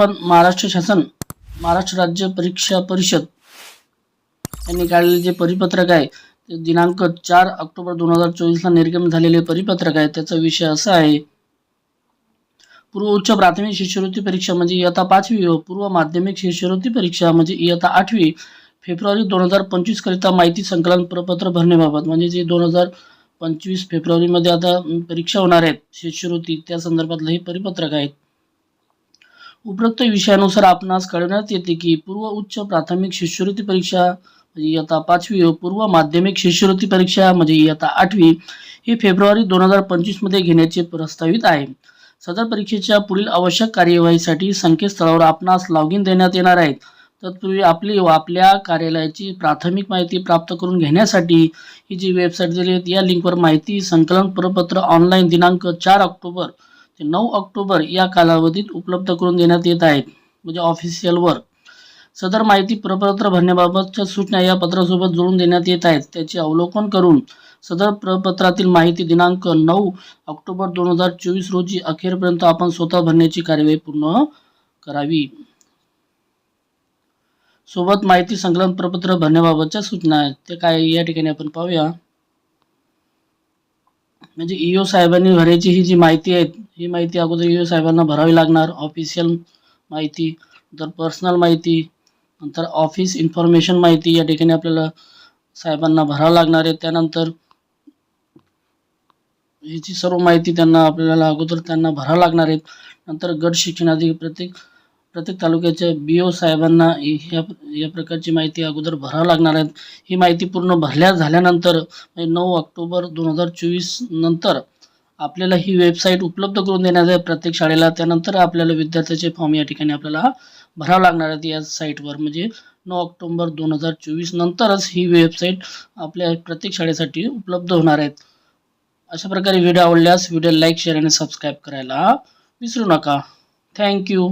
व्यवस्थापन महाराष्ट्र शासन महाराष्ट्र राज्य परीक्षा परिषद यांनी काढलेले जे परिपत्रक आहे ते दिनांक चार ऑक्टोबर दोन हजार चोवीसला निर्गम झालेले परिपत्रक आहे. त्याचा विषय असा आहे पूर्व उच्च प्राथमिक शिष्यवृत्ती परीक्षा म्हणजे इयत्ता पाचवी व पूर्व माध्यमिक शिष्यवृत्ती परीक्षा म्हणजे इयत्ता आठवी फेब्रुवारी दोन हजार पंचवीस करिता माहिती संकलन प्रपत्र भरण्याबाबत म्हणजे जे दोन हजार पंचवीस फेब्रुवारीमध्ये आता परीक्षा होणार आहेत शिष्यवृत्ती त्या संदर्भातलं हे परिपत्रक आहे उपरोक्त विषयानुसार आपणास कळवण्यात येते की पूर्व उच्च प्राथमिक शिष्यवृत्ती परीक्षा म्हणजे इयत्ता पाचवी व पूर्व माध्यमिक शिष्यवृत्ती परीक्षा म्हणजे इयत्ता आठवी ही फेब्रुवारी दोन हजार पंचवीसमध्ये घेण्याचे प्रस्तावित आहे. सदर परीक्षेच्या पुढील आवश्यक कार्यवाहीसाठी संकेतस्थळावर आपणास लॉग इन देण्यात येणार आहेत तत्पूर्वी आपली व आपल्या कार्यालयाची प्राथमिक माहिती प्राप्त करून घेण्यासाठी ही जी वेबसाईट दिली आहे या लिंकवर माहिती संकलन प्रपत्र ऑनलाईन दिनांक चार ऑक्टोबर ते नऊ ऑक्टोबर या कालावधीत उपलब्ध करून देण्यात येत आहेत. म्हणजे ऑफिशियल वर्क सदर माहिती प्रपत्र भरण्याबाबतच्या सूचना या पत्रासोबत जोडून देण्यात येत आहेत. त्याचे अवलोकन करून सदर प्रपत्रातील माहिती दिनांक नऊ ऑक्टोबर दोन हजार चोवीस रोजी अखेरपर्यंत आपण स्वतः भरण्याची कार्यवाही पूर्ण करावी. सोबत माहिती संकलन प्रपत्र भरण्याबाबतच्या सूचना आहेत. ते काय या ठिकाणी आपण पाहूया. म्हणजे ईओ साहेबांनी भरायची ही जी माहिती आहे ही माहिती अगोदर यू साहेबांना भरावी लागणार ऑफिशियल माहिती नंतर पर्सनल माहिती नंतर ऑफिस इन्फॉर्मेशन माहिती या ठिकाणी आपल्याला साहेबांना भरावं लागणार आहे. त्यानंतर ह्याची सर्व माहिती त्यांना आपल्याला अगोदर त्यांना भरावं लागणार आहेत नंतर गट शिक्षणाधिकारी प्रत्येक प्रत्येक तालुक्याच्या बी ओ साहेबांना या या प्रकारची माहिती अगोदर भरावं लागणार आहेत ही माहिती पूर्ण भरल्या झाल्यानंतर म्हणजे नऊ ऑक्टोबर दोन हजार चोवीस नंतर आपल्याला ही वेबसाईट उपलब्ध करून देण्यात आहे प्रत्येक शाळेला. त्यानंतर आपल्याला विद्यार्थ्याचे फॉर्म या ठिकाणी आपल्याला भरावं लागणार आहेत या साईटवर म्हणजे नऊ ऑक्टोंबर दोन हजार चोवीस नंतरच ही वेबसाईट आपल्या प्रत्येक शाळेसाठी उपलब्ध होणार आहेत. अशा प्रकारे व्हिडिओ आवडल्यास व्हिडिओ लाईक शेअर आणि सबस्क्राईब करायला विसरू नका. थँक्यू